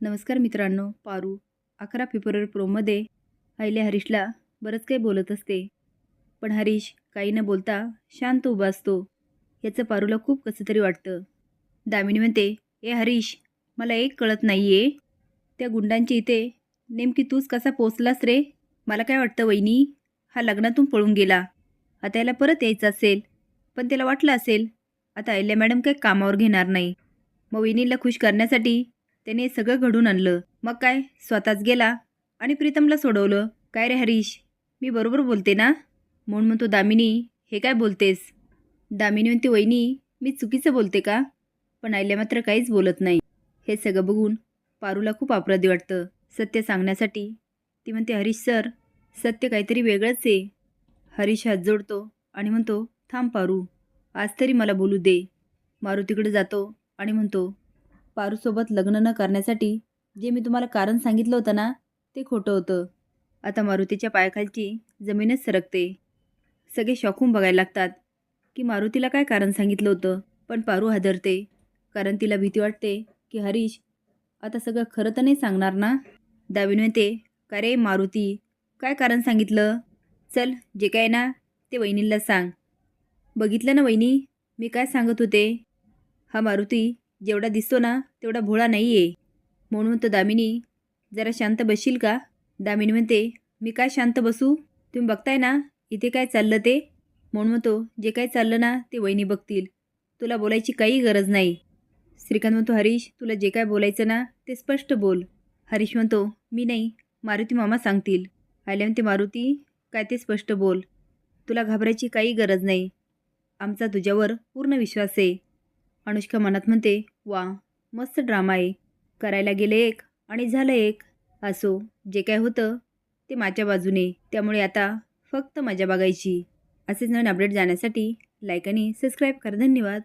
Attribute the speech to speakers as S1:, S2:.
S1: नमस्कार मित्रांनो पारू अकरा फेब्रुवारी प्रोमध्ये अहिल्या हरीशला बरंच काही बोलत असते. पण हरीश काही न बोलता शांत उभा असतो. याचं पारूला खूप कसं तरी वाटतं. दामिनी म्हणते ए हरीश मला एक कळत नाही आहे त्या गुंडांची इथे नेमकी तूच कसा पोचलास रे? मला काय वाटतं वहिनी? हा लग्नातून पळून गेला. आता याला परत यायचं असेल पण त्याला वाटलं असेल आता अहिल्या मॅडम काही कामावर घेणार नाही. मग वहिनीला खुश करण्यासाठी त्याने सगळं घडून आणलं. मग काय? स्वतःच गेला आणि प्रीतमला सोडवलं. काय रे हरीश? मी बरोबर बोलते ना? म्हणून म्हणतो दामिनी हे काय बोलतेस? दामिनी म्हणते वहिनी मी चुकीचं बोलते का? पण आईल्या मात्र काहीच बोलत नाही. हे सगळं बघून पारूला खूप अपराधी वाटतं. सत्य सांगण्यासाठी. ती म्हणते हरीश सर सत्य काहीतरी वेगळंच आहे. हरीश हात जोडतो आणि म्हणतो थांब पारू. आज तरी मला बोलू दे. मारुतीकडे जातो आणि म्हणतो पारूसोबत लग्न न करण्यासाठी जे मी तुम्हाला कारण सांगितलं होतं ना ते खोटं होतं. आता मारुतीच्या पायाखालची जमीनच सरकते. सगळे शॉकून बघायला लागतात की मारुतीला काय कारण सांगितलं होतं पण पारू हादरते. कारण तिला भीती वाटते की हरीश आता सगळं खरं तर नाही सांगणार ना? दावीन म्हणते का रे मारुती काय कारण सांगितलं? चल जे काय ना ते वहिनीला सांग. बघितलं ना वहिनी मी काय सांगत होते? हा मारुती जेवढा दिसतो ना तेवढा भोळा नाही आहे म्हणून तो दामिनी जरा शांत बसशील का? दामिनी म्हणते मी काय शांत बसू? तुम्ही बघताय ना इथे काय चाललं ते? म्हणून म्हणतो जे काय चाललं ना ते वहिनी बघतील. तुला बोलायची काही गरज नाही. श्रीकांत म्हणतो हरीश तुला जे काय बोलायचं ना ते स्पष्ट बोल. हरीश म्हणतो मी नाही मारुती मामा सांगतील. आल्या म्हणते मारुती काय ते स्पष्ट बोल. तुला घाबरायची काही गरज नाही. आमचा तुझ्यावर पूर्ण विश्वास आहे. अनुष्का मनात म्हणते वा मस्त ड्रामा आहे. करायला गेले एक आणि झालं एक. असो जे काय होतं ते माझ्या बाजूने. त्यामुळे आता फक्त मजा बघायची. असेच नवीन अपडेट जाण्यासाठी लाईक आणि सबस्क्राईब करा. धन्यवाद.